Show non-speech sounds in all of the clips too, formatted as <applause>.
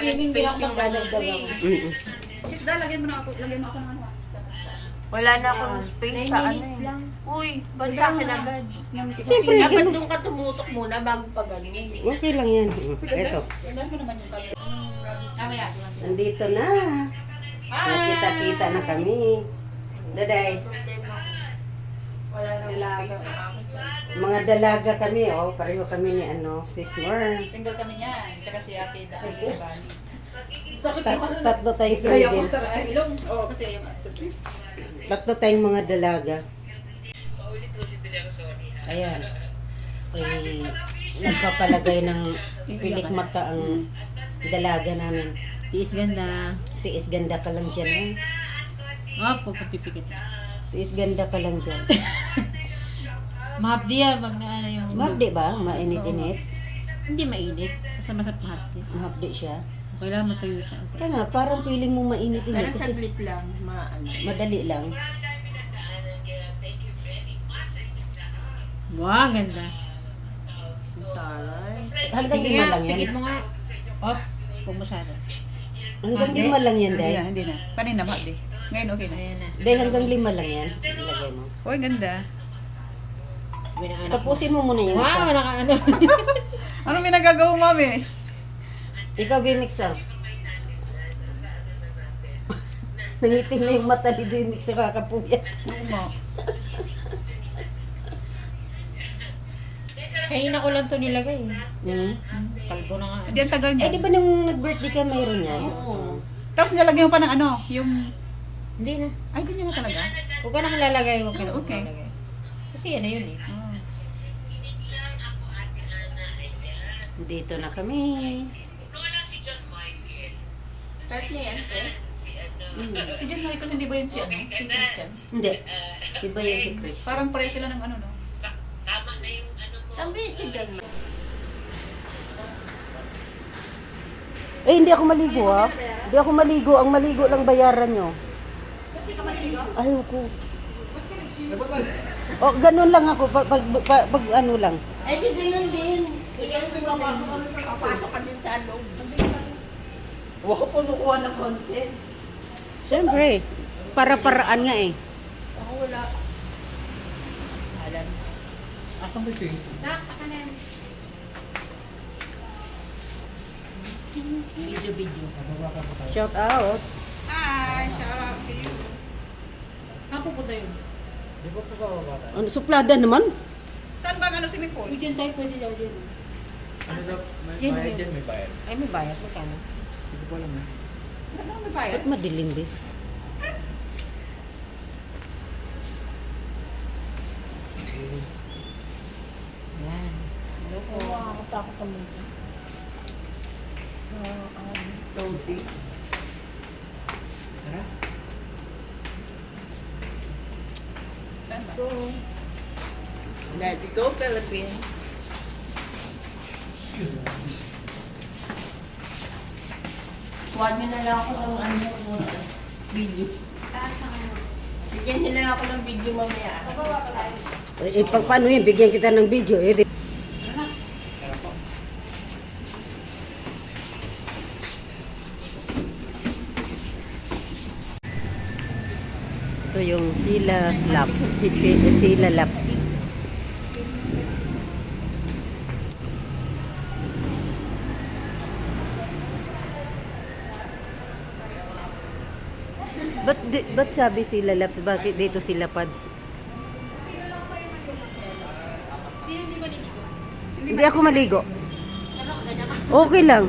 Hindi lang magdadagdag ako. Mm-mm. Sis, da, lagyan mo na ako, lagyan mo ako ng ano. Wala na akong space sa ano eh. Uy, ba't sa akin agad? Siyempre, Dapat ganun. doon ka tumutok muna bago pa ganyan. Okay lang yan. Ito. Ilan mo naman yung kami. Mamaya. Nandito na. Nakita-kita na kami. Daday. Wala na dalaga. Mga dalaga kami, oh. Pareho kami ni ano, Sis Mer. Single kami niyan. Tsaka si Ate Da. Si Bani. Sakit Tat tatlo tayong Kaya ko single. sa ay, ilong. Oo, kasi yung sa Tatlo tayong mga dalaga. Ayan. <laughs> Eh, nagpapalagay ng pilik mata ang dalaga namin. Tiis ganda. Tiis ganda ka lang dyan, eh. Oh, pagkapipikit. Tiis ganda ka lang dyan. <laughs> Mahapdi yan, pag na ano yung... Mahapdi ba? Mainit-init? Hindi mainit. Basta masap mahapdi. Mahapdi siya. Kailangan matuyo siya. Kaya nga, parang feeling mo mainit-init Pero kasi saglit lang, maano. madali lang. Wow, ang ganda. Taray. Hanggang Sige lima nga, lang yan. pikit mo nga. Oh, huwag masyado. Hanggang lima lang yan, Hindi Day. na, hindi na. Kanina ma, di. Ngayon okay na. Ayan na. Day, hanggang lima lang yan. Ilagay mo. Uy, ganda. Mo. Tapusin mo muna yung Wow, isa. naka <laughs> ano. Ano may nagagawa, mami? Ikaw, Bimix, ah. Nangitim na yung mata ni Bimix sa kakapuya. Oo mo. Kanina ko lang to nilagay. Hmm. Kalbo na nga. Hindi, ang tagal Eh, niya. di ba nung nag-birthday ka, mayroon yan? Oo. Tapos nilalagyan mo pa ng ano, yung... Hindi na. Ay, ganyan na talaga. Huwag ka nang lalagay. Huwag ka nang Okay. lalagay. Kasi yan na yun eh. Oh. Dito na kami. Start na yan, te. Hmm. Si John Michael, hindi ba yun si ano? Si Christian? Hindi. Iba yan si Chris. Parang pare sila ng ano, no? Saan ba yun si John? Eh, hindi ako maligo, ha? Hindi ako maligo. Ang maligo lang bayaran nyo. Ayaw ko. Oh, ganun lang ako. Pag, pag, pag, pag ano lang. Ay, di ganyan din. Ikaw din papasok ka din sa loob. Huwag ko kumukuha ng content. Siyempre. Para-paraan nga eh. Ako wala. Alam. Video-video. Shout out. Hi, shout out to you. Saan pupunta yun? Ano, suplada naman. Saan ba ang ano swimming pool? Pwede tayo, pwede daw dyan. Ano daw? May Yan, bayad yan. dyan, may bayad. Ay, may bayad. Magkano? Hindi ko alam eh. Ba't naman may bayad? Ba't madilim, be? Yan. Nakakatakot ka muna. Toby. Tara. Saan ba? Go. Let's go, Philippines. Kuha niyo na lang ako ng ano, video. Bigyan niyo na lang ako ng video mamaya. Eh, pag paano yun? Bigyan kita ng video. Eh, di- Ito yung Sila Slaps. Si- Sila Laps. Ba't, ba't sabi sila Laps? Bakit dito sila Pads? Hindi ako maligo. Okay lang.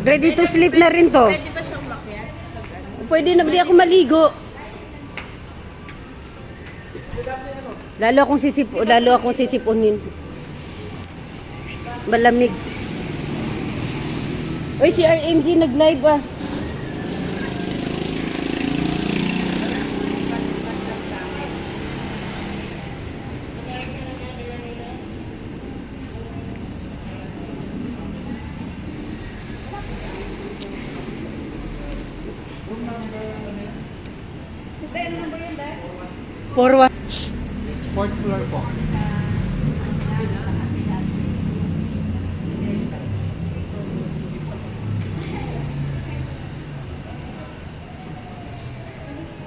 Ready to sleep na rin to. Pwede na, hindi ako maligo. Lalo akong sisip, lalo akong sisipunin. Malamig. Uy, si RMG nag-live ah. For what? Fourth floor po.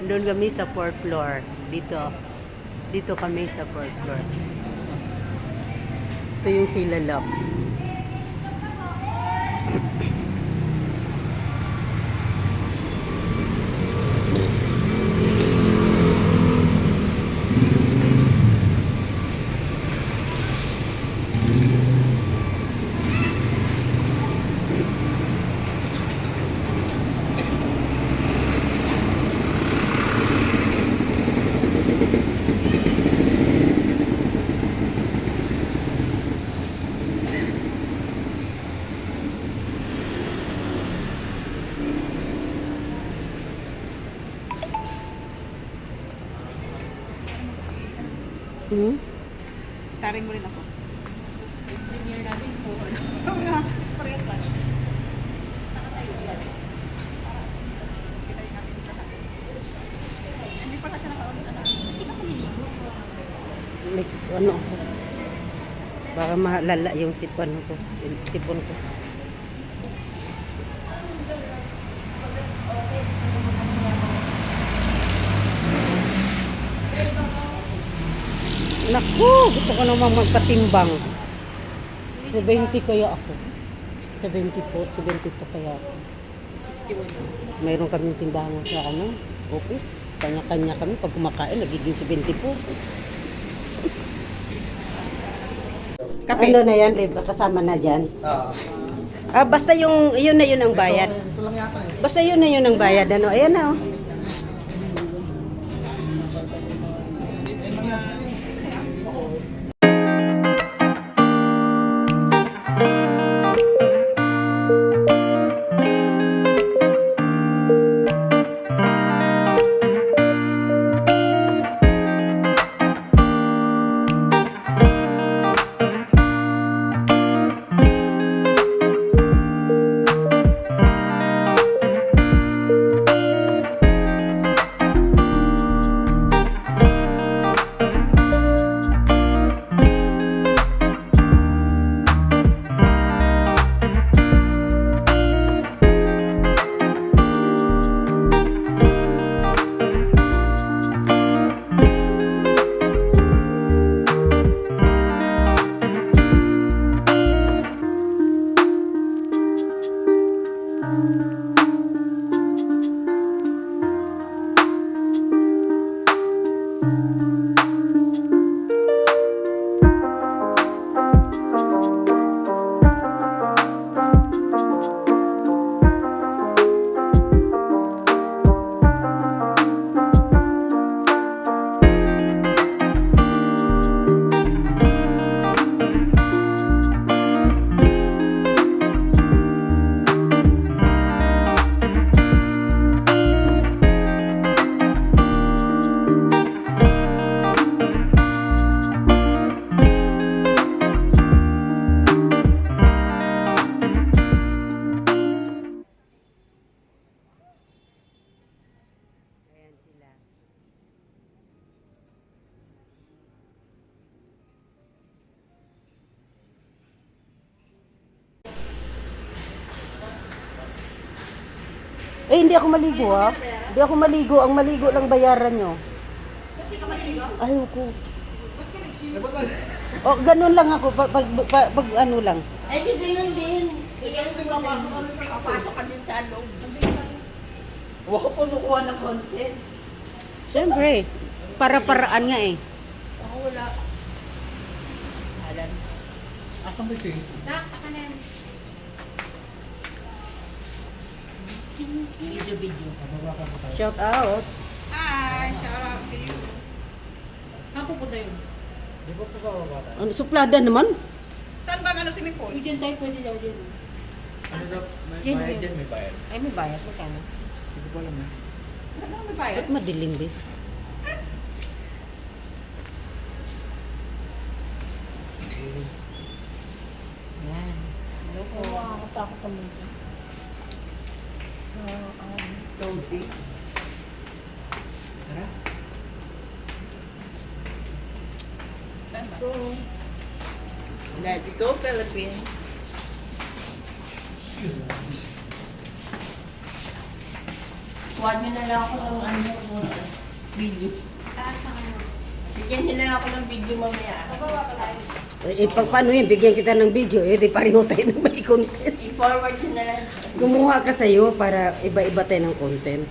Doon kami sa fourth floor. Dito. Dito kami sa fourth floor. Ito yung Sila Locks. Hmm? Starring mo rin ako. Premier natin po. Parehas lang. Hindi pa na siya naka-on. Hindi ka maliligo. May ano ako. Baka malala yung sipon ko. Sipon ko. Naku, gusto ko namang magpatimbang. 70 kaya ako. 70 po, 70 po kaya ako. 61. Mayroon kaming tindahan sa ano, office. Kanya-kanya kami. Pag kumakain, nagiging 70 po. Kape. Ano na yan, Liv? Kasama na dyan. Ah. Ah, basta yung, yun na yun ang bayad. Ito lang yata eh. Basta yun na yun ang bayad. Ano, ayan na, oh. Eh, hindi ako maligo, ha? Hindi ako maligo. Ang maligo lang bayaran nyo. Ayoko. O, ganun lang ako. Pag, pag, pag, pag ano lang. Ay, di ganun din. Papasok ka din sa loob. Huwag ko kumukuha ng content. Siyempre. Para-paraan nga eh. Ako wala. Alam. Asan ba siya? Nak, aka na yan. Video-video. Shout out. Hi, shout out to you. Saan pupunta yun? Di ba po ba bata? Ano, suplada naman. Saan ba ang ano swimming pool? Kung dyan tayo, pwede daw dyan. Ano daw? May Yan, bayad yan. dyan, may bayad. Ay, may bayad. Magkano? Hindi ko alam eh. Ano may bayad? Ba't madilim, be? Yan. Hello po. Nakakatakot kami. Loading. Tara. Saan ba? Go. Let's go, Philippines. Kuha nyo na lang ako ng ano, video. Bigyan nyo na lang ako ng video mamaya. Eh, pag paano yun, bigyan kita ng video, eh, di pareho tayo ng may content. I-forward nyo na lang. Kumuha ka sa'yo para iba-iba tayo ng content.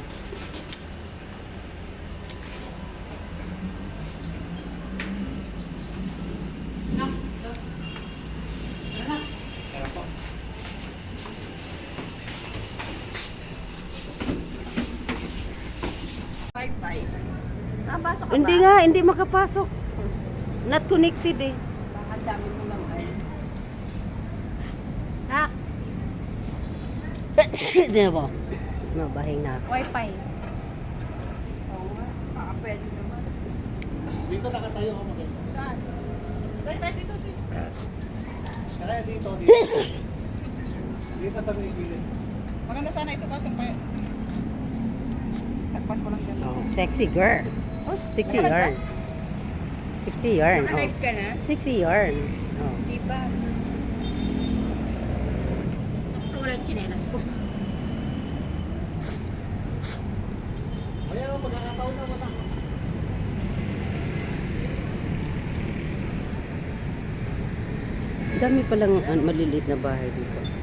Hindi nga, hindi makapasok. Not connected eh. Ang dami mo lang ay. Nak, Di ba? Mabahing na wifi. Oo nga. Baka pwede naman. Dito nakatayo ako maganda. Saan? Tayo tayo dito sis. Kaya dito, dito. dito sa may gilid. Maganda sana ito kaso pa. Takpan ko lang dyan. Oh, sexy girl. Sexy yarn. Sexy yarn. Oh. Ka na? Sexy yarn. Oh. Di ba? Wala yung chinelas ko. Ayan, magkakataon na wala. Dami palang uh, maliliit na bahay dito.